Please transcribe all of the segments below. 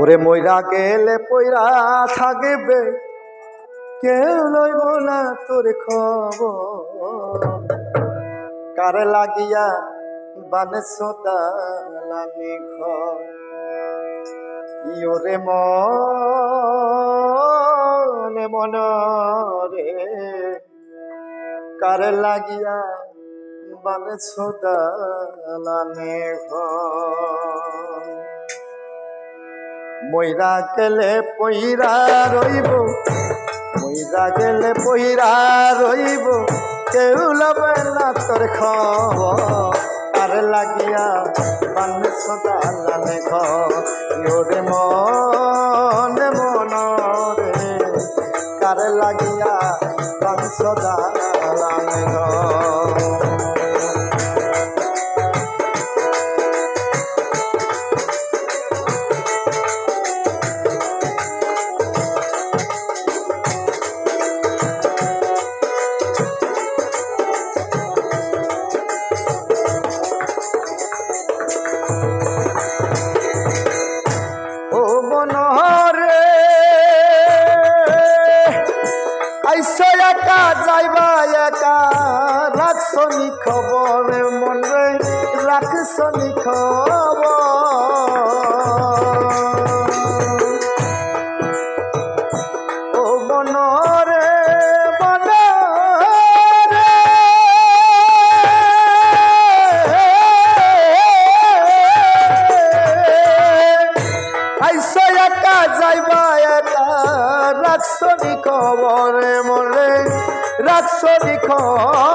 ওরে ময়রা গেলে পয়রা থাকবে। কেউ লইব না তোর খবর। কার লাগিয়া বানে সদালানি ঘর? ইয়োরে মনে, মন রে। কার লাগিয়া বানে সদালানি ঘর? ময়রা গেলে পইরা রইব। ময়রা গেলে পইরা রইব। কেউ লবে না তোর খবর। লাগিয়া বান্নে সদা লালে ঘরে। মনে, মন রে। কার লাগিয়া বান সদা খবর মনে রাখছনি খবর। ও রাখছনি খবরে মনে রাখছনি খবর।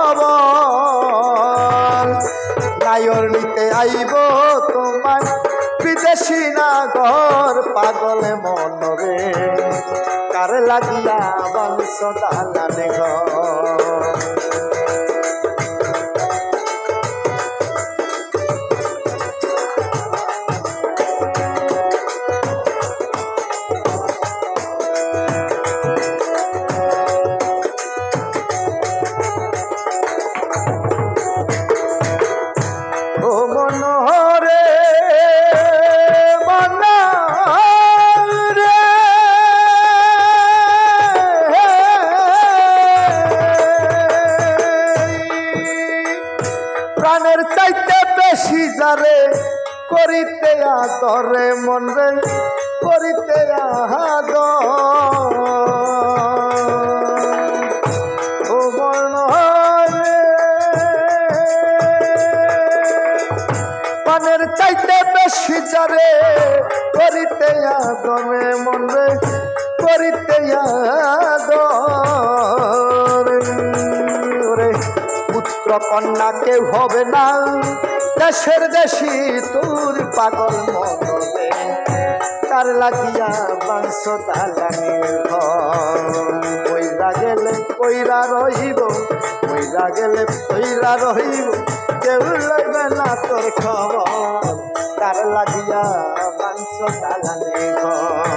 লাগিয়া বংশ দালানে ঘর। প্রাণের চাইতে বেশি যারে করিতে আদরে মন রে, করিতে যারে করিতে আদরে মনে করিতে আদর পুত্র কন্যা কেউ হবে না। দেশের দেশি তোর পাগল মনে কার লাগিয়া দালানির ঘর। কইরা গেলে কইরা রহিব কইরা গেলে কইরা রহিব। কেউ লইবে না তোর খবর। কার লাগিয়া বাংশ দালানির ঘর।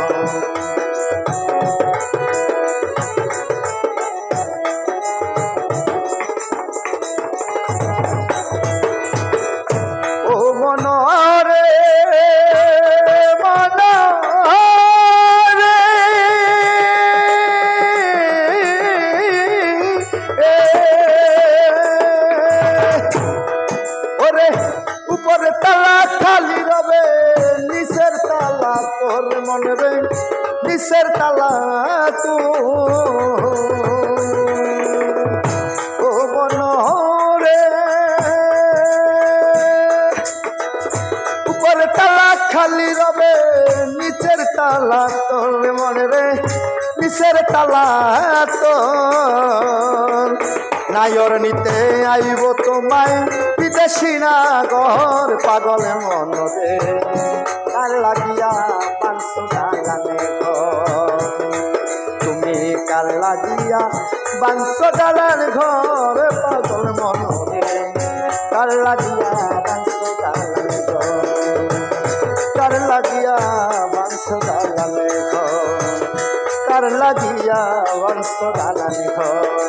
ওরে উপরে তালা খালি রবে, নিচের তালা তোর মনে রে, নিচের তালা তো ও উপরে তালা খালি রবে, নিচের তালা তোর মনে রে, নিচের তালা তোর। নায়র নিতে আইব তোমায়। বিদেশি না ঘর পাগল মন রে কার লাগিয়া পাঁচশো ডালানে তুমি কার লাগিয়া বাংশ ডালার ঘর, পাগল মন রে কার লাগিয়া ডালার ঘর। কার লাগিয়া বাংশ ডালানে কার লাগিয়া বাংশ ডালানে ঘর।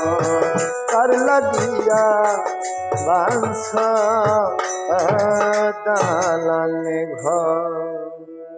কার লাগিয়া বাংশ দালানে ঘর